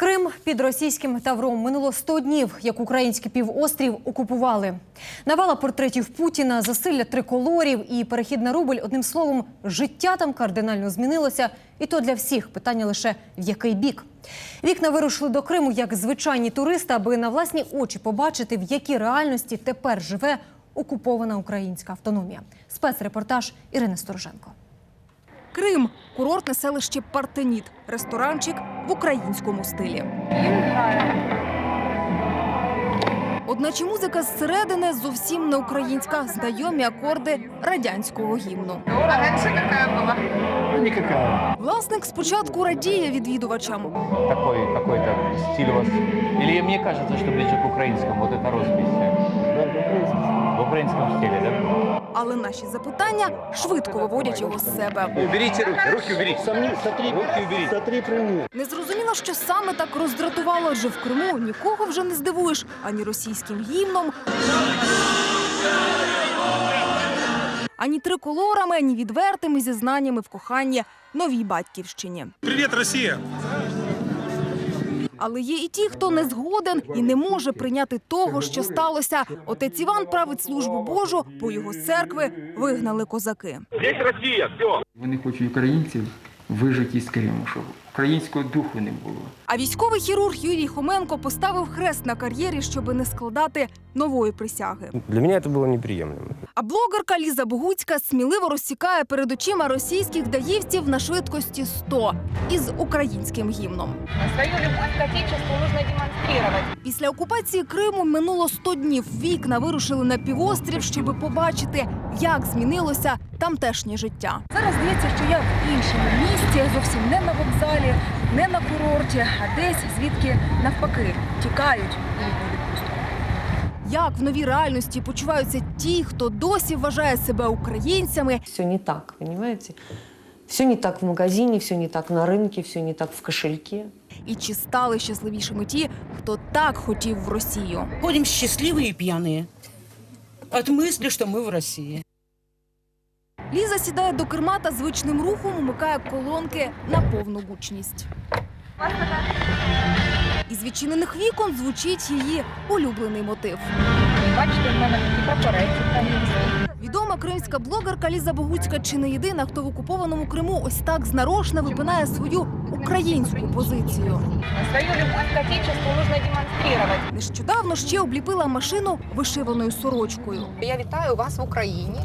Крим під російським тавром минуло 100 днів, як український півострів окупували. Навала портретів Путіна, засилля триколорів і перехід на рубль. Одним словом, життя там кардинально змінилося, і то для всіх питання лише в який бік. Вікна вирушили до Криму як звичайні туристи, аби на власні очі побачити, в якій реальності тепер живе окупована українська автономія. Спецрепортаж Ірини Стороженко. Крим курортне селище Партеніт, ресторанчик в українському стилі. Одначе музика зсередини зовсім не українська, знайомі акорди радянського гімну. А раньше какая была? Ну, никакая. Власник спочатку радіє відвідувачам, такой какой-то стиль у вас? Или мне кажется, что ближе к украинскому, вот это роспись? Да, это украинский. В украинском стиле, да? але наші запитання швидко виводять його з себе. Уберите руки, руки уберите. Сомни, смотри, Руки уберите. смотри прямые. Не зрозуміло, що саме так роздратувало, адже в Криму нікого вже не здивуєш ані російським гімном, ані триколорами, ані відвертими зізнаннями в коханні новій батьківщині. Привет, Россия! Але є і ті, хто не згоден і не може прийняти того, що сталося. Отець Іван править службу Божу, по його з церкви вигнали козаки. Вони хочуть українців вижити із Криму, щоб українського духу не було. А військовий хірург Юрій Хоменко поставив хрест на кар'єрі, щоби не складати нової присяги. Для меня это было неприемлемо. А блогерка Ліза Богуцька сміливо розсікає перед очима російських даївців на швидкості 100 із українським гімном. Свою любовь к Отечеству нужно демонстрировать. Після окупації Криму минуло 100 днів. Вікна вирушили на півострів, щоб побачити, як змінилося тамтешнє життя. Зараз здається, що я в іншому місті, зовсім не на вокзалі, не на курорті, а десь звідки навпаки тікають у літню відпустку. Як в новій реальності почуваються ті, хто досі вважає себе українцями, Все не так, понимаете? Все не так в магазине, все не так на рынке, все не так в кошельке. і чи стали щасливішими ті, хто так хотів в Росію. Ходим счастливые и пьяные от мысли, что мы в России. Ліза сідає до керма та звичним рухом умикає колонки на повну гучність. Із відчинених вікон звучить її улюблений мотив. Бачите, в мене такі українські. Відома кримська блогерка Ліза Богуцька чи не єдина, хто в окупованому Криму ось так знарочно випинає свою українську позицію. Свою любовь к Отечеству нужно демонстрировать. Нещодавно ще обліпила машину вишиваною сорочкою. Я вітаю вас в Україні,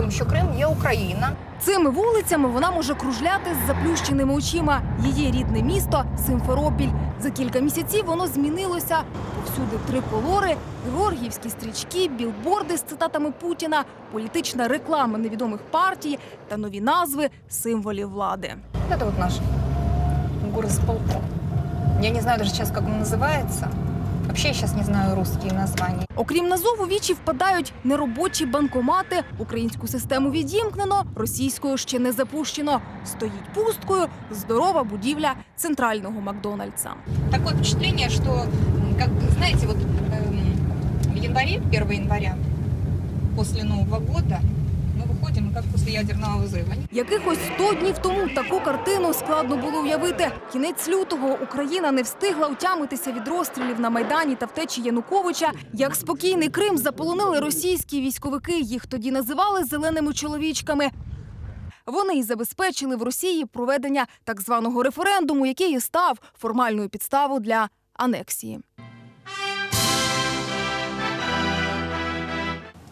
тому що Крим є Україна. Цими вулицями вона може кружляти з заплющеними очима. Її рідне місто Симферопіль. За кілька місяців воно змінилося. Повсюди триколори, георгіївські стрічки, білборди з цитатами Путіна, політична реклама невідомих партій та нові назви символів влади. Это вот наш горосполком. Я не знаю даже сейчас, как он называется. Вообще сейчас не знаю русские названия. Окрім назов, у вічі впадають неробочі банкомати. Українську систему відімкнено, російською ще не запущено. Стоїть пусткою здорова будівля центрального Макдональдса. Такое впечатление, что, м, как знаете, вот в январе, 1 января, после Нового года, мы выходим как после ядерного взрыва. Якихось 100 днів тому таку картину складно було уявити. Кінець лютого Україна не встигла утямитися від розстрілів на майдані та втечі Януковича. Як спокійний Крим заполонили російські військовики. Їх тоді називали зеленими чоловічками. Вони й забезпечили в Росії проведення так званого референдуму, який і став формальною підставою для анексії.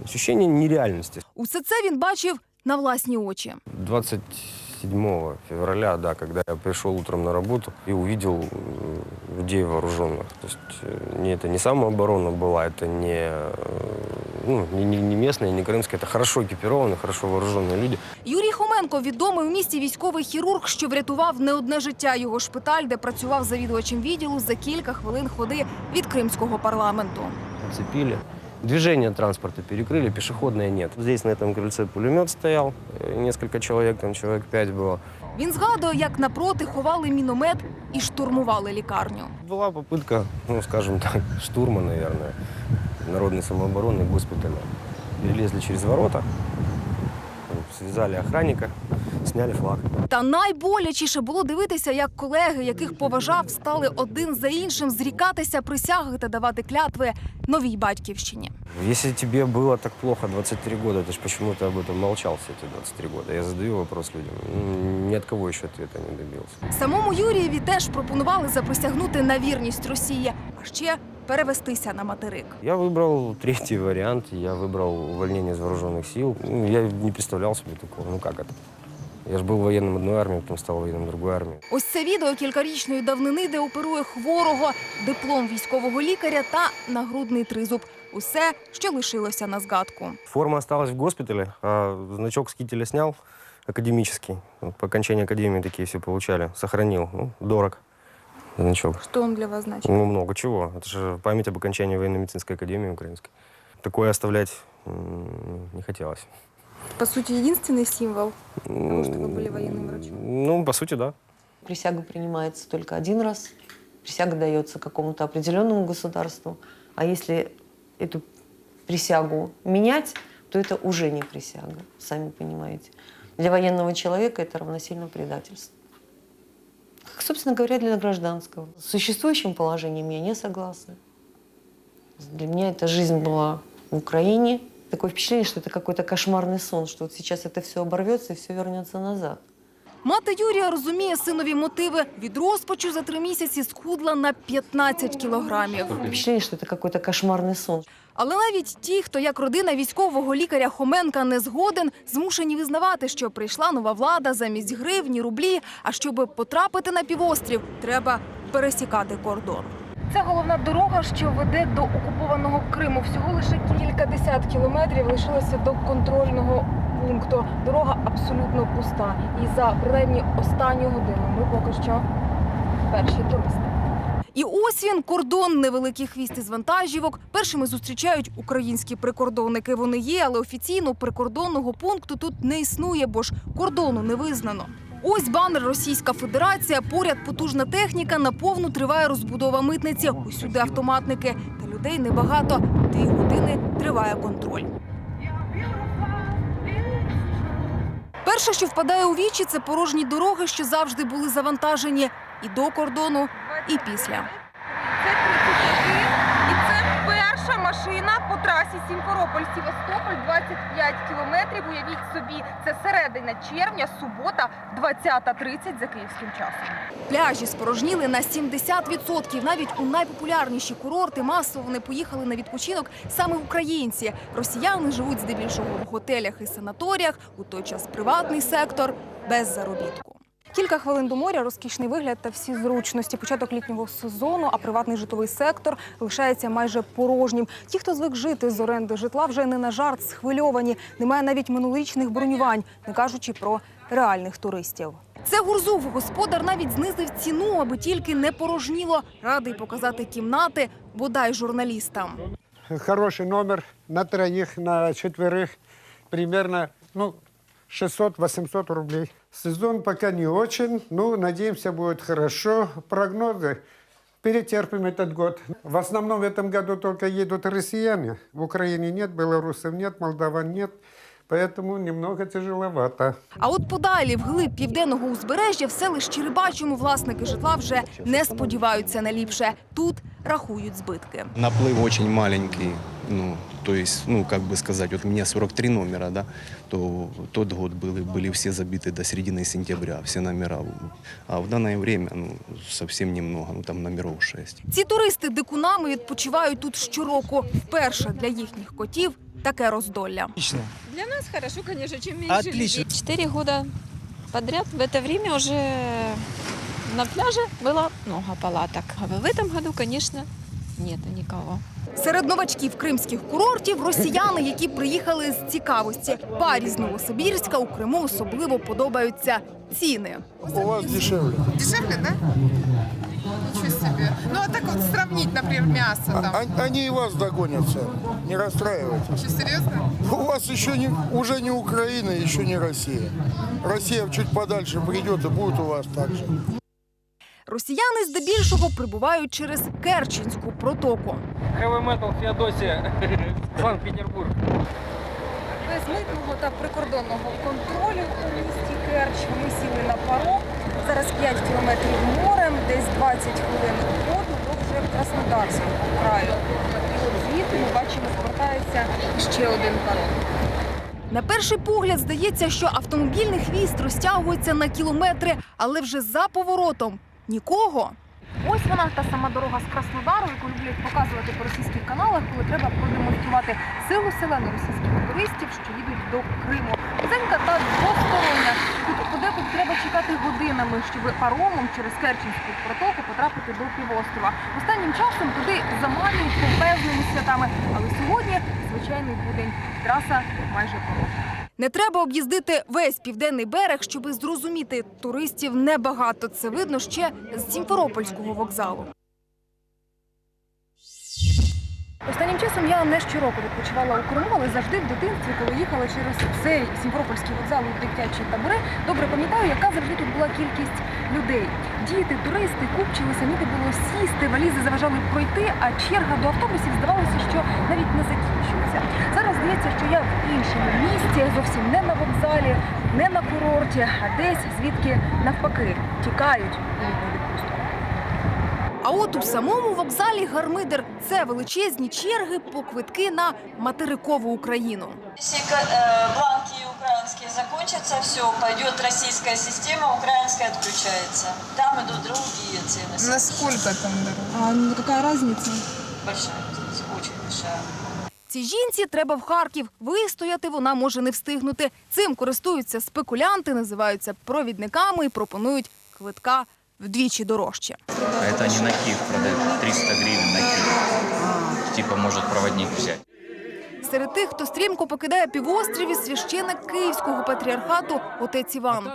Ощущение нереальности. Усе це він бачив на власні очі. 27 февраля, да, когда я пришел утром на работу и увидел э, людей вооруженных. То есть э, не, это не самооборона была, это не, э, ну, не, не- не местные, не крымские, это хорошо экипированные, хорошо вооруженные люди. Юрій Хоменко відомий у місті військовий хірург, що врятував не одне життя. Його шпиталь, де працював завідувачем відділу за кілька хвилин ходи від кримського парламенту. Цепили. Движение транспорта перекрыли, пешеходное нет. Здесь на этом крыльце пулемет стоял, э, несколько человек, там человек пять было. Він згадує, як напроти ховали міномет і штурмували лікарню. Была попытка, ну, скажем так, штурма, наверное, народной самообороны госпиталя. Перелезли через ворота, связали охранника, сняли флаг. Та найболячіше було дивитися, як колеги, яких поважав, стали один за іншим зрікатися присяги та давати клятви новій батьківщині. Если тебе было так плохо 23 года, ты же почему то об этом молчал все эти 23 года? Я задаю вопрос людям. М, Ни от кого еще ответа не добился. Самому Юрієві теж пропонували заприсягнути на вірність Росії, а ще перевестися на материк. Я выбрал третий вариант. Я выбрал увольнение из вооруженных сил. Ну, я не представлял себе такого. Ну как это? Я же был военным одной армии, потом стал военным другой армии. Ось це відео кількарічної давнини, де оперує хворого, диплом військового лікаря та нагрудний тризуб. Усе, що лишилося на згадку. Форма осталась в госпитале, а значок с кителя снял, академический. Вот по окончании академии такие все получали. Сохранил. Ну, дорог значок. Що він для вас значить? Ну, много чего. Это же память об окончании военно-медицинской академии украинской. Такое оставлять м, не хотелось. По суті, єдиний символ. М, что вы были военным врачом. Ну, по сути, да. Присяга принимается только один раз. Присяга дается какому-то определенному государству. А если эту присягу менять, то это уже не присяга, сами понимаете. Для военного человека это равносильно предательству. Как, собственно говоря, для гражданского. С существующим положением я не согласна. Для меня эта жизнь была в Украине. Такое впечатление, что это какой-то кошмарный сон, что вот сейчас это все оборвется и все вернется назад. Мати Юрія розуміє синові мотиви. Від розпачу за три місяці схудла на 15 кілограмів. Впечатление, что это какой-то кошмарный сон. Але навіть ті, хто як родина військового лікаря Хоменка не згоден, змушені визнавати, що прийшла нова влада замість гривні, рублі. А щоб потрапити на півострів, треба пересікати кордон. Це головна дорога, що веде до окупованого Криму. Всього лише кілька десят кілометрів лишилося до контрольного пункту. Дорога абсолютно пуста. І за принаймні останню годину ми поки що перші туристи. І ось він кордон, невеликий хвіст із вантажівок. Першими зустрічають українські прикордонники. Вони є, але офіційно прикордонного пункту тут не існує, бо ж кордону не визнано. Ось банер Російська Федерація. Поряд потужна техніка. Наповну триває розбудова митниці. Усюди автоматники. Та людей небагато. Дві години триває контроль. Перше, що впадає у вічі, це порожні дороги, що завжди були завантажені і до кордону, і після. Перша по трасі Сімферополь-Сівастополь, 25 кілометрів. Уявіть собі, це середина червня, субота, 20.30 за київським часом. Пляжі спорожніли на 70%. Навіть у найпопулярніші курорти масово не поїхали на відпочинок саме українці. Росіяни живуть здебільшого в готелях і санаторіях. У той час приватний сектор без заробітку. Кілька хвилин до моря, розкішний вигляд та всі зручності. Початок літнього сезону, а приватний житловий сектор лишається майже порожнім. Ті, хто звик жити з оренди житла, вже не на жарт схвильовані. Немає навіть минулорічних бронювань, не кажучи про реальних туристів. Це Гурзув. Господар навіть знизив ціну, аби тільки не порожніло. Радий показати кімнати, бодай журналістам. Хороший номер на троих, на четверых. Примерно ну, 600-800 рублей. Сезон пока не очень, но надеемся, будет хорошо. Прогнозы. Перетерпим этот год. В основном в этом году только едут россияне. В Украине нет, белорусов нет, молдаван нет. Поэтому немного тяжеловато. А от подалі, вглиб південного узбережжя, в селищі Рибачому власники житла вже не сподіваються на ліпше. Тут рахують збитки. Наплыв очень маленький, ну, то есть, ну, как бы сказать, вот у меня 43 номера, да, то тот год были, были все забиты до середины сентября, все номера. А в данное время, ну, совсем немного, ну, там номеров 6. Ці туристи дикунами відпочивають тут щороку. Вперше для їхніх котів таке роздолля. Для нас хорошо, конечно, чим менше Отлично. Четыре года подряд в это время уже на пляже было много палаток. А в этом году, конечно, нету никого. Серед новачків кримських курортів росіяни, які приїхали з цікавості. Парі з Новосибірська у Криму особливо подобаються ціни. У вас дешевле. Дешевле, да? Ничего себе. Ну, а так вот сравнить, например, мясо там. Они и вас догонятся. Не расстраивайтесь. Что, серьезно? У вас еще не, уже не Украина, еще не Россия. Россия чуть подальше придет и будет у вас так же. Росіяни здебільшого прибувають через Керченську протоку. Metal Феодосія, Санкт-Петербург. Без митного та прикордонного контролю у місті Керч. Ми сіли на паром. Зараз 5 кілометрів морем, десь 20 хвилин ходу до вже Краснодарського краю. І от звідти ми бачимо, звертається ще один паром. На перший погляд здається, що автомобільний хвіст розтягується на кілометри, але вже за поворотом нікого. Ось вона та сама дорога з Краснодару, яку люблять показувати по російських каналах, коли треба продемонструвати силу селени російських туристів, що їдуть до Криму. Вузенька та двостороння. Тут подекуди треба чекати годинами, щоб паромом через Керченську протоку потрапити до півострова. Останнім часом туди заманюють помпезними святами, але сьогодні звичайний будень. Траса майже порожня. Не треба об'їздити весь південний берег, щоби зрозуміти, туристів небагато. Це видно ще з Сімферопольського вокзалу. Останнім часом я не щороку відпочивала у Криму, але завжди в дитинстві, коли їхала через цей Сімферопольський вокзал у дитячі табори, добре пам'ятаю, яка завжди тут була кількість людей. Діти, туристи купчилися, ніби було сісти, валізи заважали пройти, а черга до автобусів здавалося, що навіть не закінчується. Зараз здається, що я в іншому місті, зовсім не на вокзалі, не на курорті, а десь звідки навпаки тікають. А от у самому вокзалі Гармидер це величезні черги по квитки на материкову Україну. Если э, бланки украинские закончатся, все, пойдет российская система, украинская отключается. Там идут другие цены. Наскільки там дорога? А яка різниця? Большая, очень большая. Цій жінці треба в Харків. Вистояти вона може не встигнути. Цим користуються спекулянти, називаються провідниками і пропонують квитка вдвічі дорожче. А это они на Киев продают. 300 гривен на Киев. Типа может проводник взять. Серед тих, хто стрімко покидає півострів, і священик Київського патріархату отець Іван.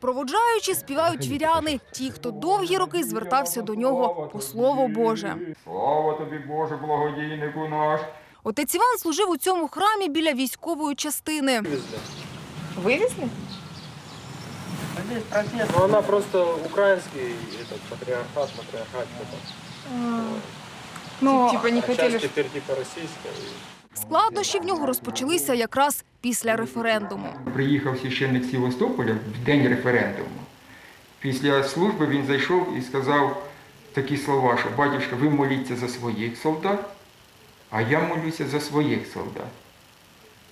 Проводжаючи, співають віряни, ті, хто довгі роки звертався до нього по слово Боже. Слава тобі, Боже, благодійнику наш. Отець Іван служив у цьому храмі біля військової частини. Вивезли? Ну, она просто украинский этот патриархат, патриархат. Ну, типа не часть теперь типа российская. Складнощі в нього розпочалися якраз після референдуму. Приїхав священник з Севастополя в день референдуму. Після служби він зайшов і сказав такі слова, що батюшка, ви моліться за своїх солдат, а я молюся за своїх солдат.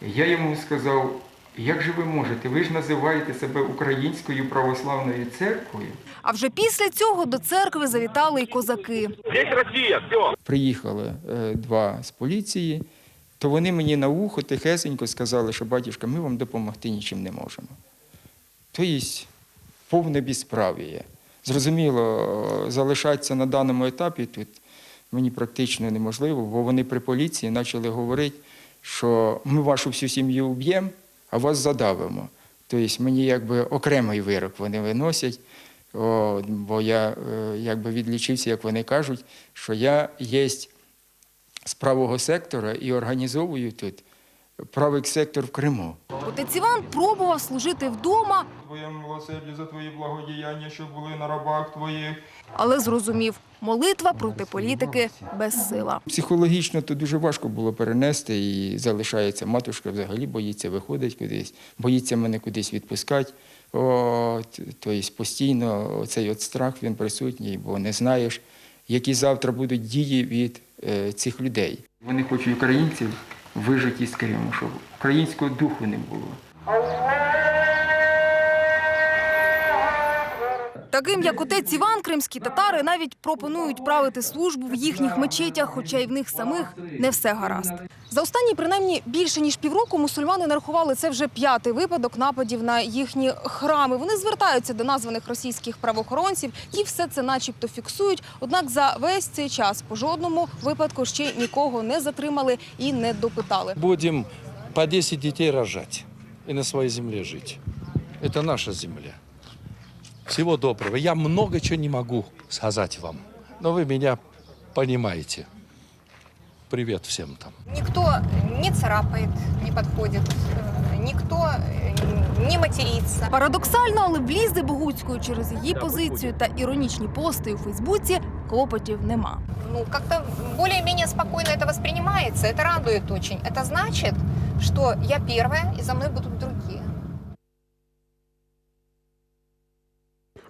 Я йому сказав, як же ви можете? Ви ж називаєте себе Українською православною церквою. А вже після цього до церкви завітали й козаки. Приїхали е, два з поліції, то вони мені на вухо тихесенько сказали, що батюшка, ми вам допомогти нічим не можемо. Тобто повне безправ'я. Зрозуміло, залишатися на даному етапі тут мені практично неможливо, бо вони при поліції почали говорити, що ми вашу всю сім'ю вб'ємо, а вас задавимо. Тобто мені якби окремий вирок вони виносять, о, бо я е, якби відлічився, як вони кажуть, що я є з правого сектора і організовую тут правий сектор в Криму. Отець Іван пробував служити вдома, Твоєму милосерді за твої благодіяння, що були на рабах твоїх. але зрозумів, молитва проти політики безсила. Психологічно то дуже важко було перенести і залишається матушка, взагалі боїться виходить кудись, боїться мене кудись відпускати. От, тобто постійно цей от страх він присутній, бо не знаєш, які завтра будуть дії від е, цих людей. Вони хочуть українців вижити з Криму, щоб українського духу не було. Таким як отець Іван, кримські татари навіть пропонують правити службу в їхніх мечетях, хоча й в них самих не все гаразд. За останні принаймні більше ніж півроку мусульмани нарахували це вже п'ятий випадок нападів на їхні храми. Вони звертаються до названих російських правоохоронців і все це, начебто, фіксують. Однак за весь цей час по жодному випадку ще нікого не затримали і не допитали. Будем по 10 детей рожать и на своей земле жить. Это наша земля. Всего доброго. Я много чего не могу сказать вам, но вы меня понимаете. Привет всем там. Никто не царапает, не подходит, э, никто э, не матерится. Парадоксально, але влізе Богуцькою через її позицію та іронічні пости у Фейсбуці клопотів нема. Ну, как-то более-менее спокойно это воспринимается, это радует очень. Это значит, что я первая, и за мной будут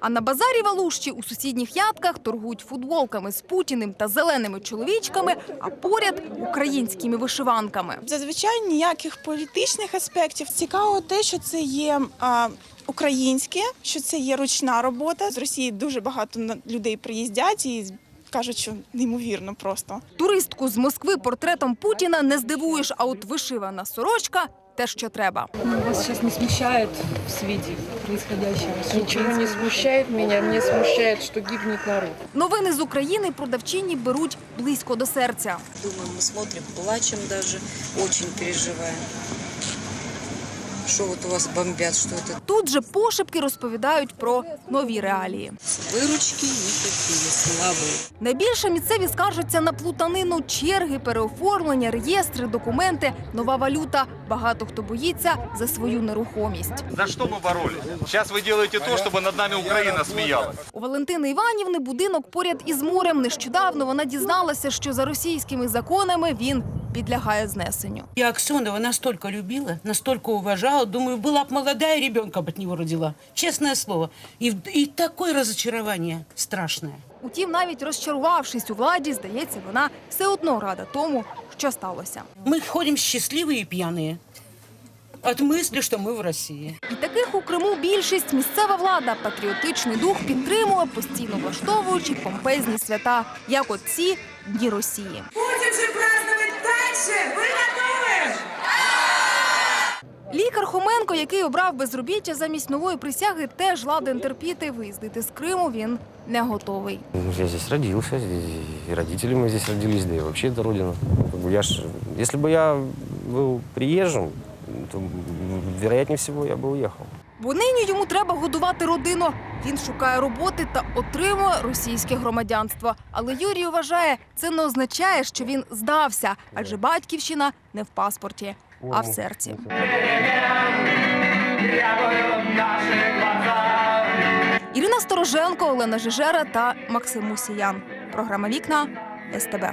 А на базарі Валущі у сусідніх ядках торгують футболками з путіним та зеленими чоловічками, а поряд українськими вишиванками. Зазвичай ніяких політичних аспектів. Цікаво те, що це є а, українське, що це є ручна робота. З Росії дуже багато людей приїздять і кажуть, що неймовірно просто. Туристку з Москви портретом Путіна не здивуєш, а от вишивана сорочка те, що треба. Вас зараз не смущає в світі происходящего? Нічого не смущає мене, мені смущає, що гибнет народ. Новини з України продавчині беруть близько до серця. Думаю, ми смотрим, плачем даже, дуже переживаем Что вот у вас бомбят, что это? Тут же пошепки розповідають про нові реалії. Выручки никакие, слабые. Найбільше місцеві скаржаться на плутанину, черги, переоформлення, реєстри, документи, нова валюта. Багато хто боїться за свою нерухомість. За что мы боролись? Сейчас вы делаете то, чтобы над нами Украина смеялась. У Валентини Іванівни будинок поряд із морем. Нещодавно вона дізналася, що за російськими законами він підлягає знесенню. Я Аксенова настолько любила, настолько уважала. Думаю, была бы молодая, ребенка бы от него родила. Честное слово. И, и такое разочарование страшное. Утім, навіть розчарувавшись у владі, здається, вона все одно рада тому, що сталося. Мы ходим счастливые и пьяные. От мысли, что мы в России. І таких у Криму більшість місцева влада, патріотичний дух підтримує, постійно влаштовуючи помпезні свята, як от ці дні Росії. Будем же праздновать дальше! Вы готовы? Лікар Хоменко, який обрав безробіття замість нової присяги, теж ладен терпіти. Виїздити з Криму він не готовий. Ну, Я здесь родился, здесь и родители мы здесь родились, да и вообще это родина. Как бы я ж, если бы я был приезжим, то, м, вероятнее всего, я бы уехал. Бо нині йому треба годувати родину. Він шукає роботи та отримує російське громадянство. Але Юрій вважає, це не означає, що він здався, адже батьківщина не в паспорті, а в серці. Ірина Стороженко, Олена Жижера та Максим Мусіян. Програма Вікна СТБ.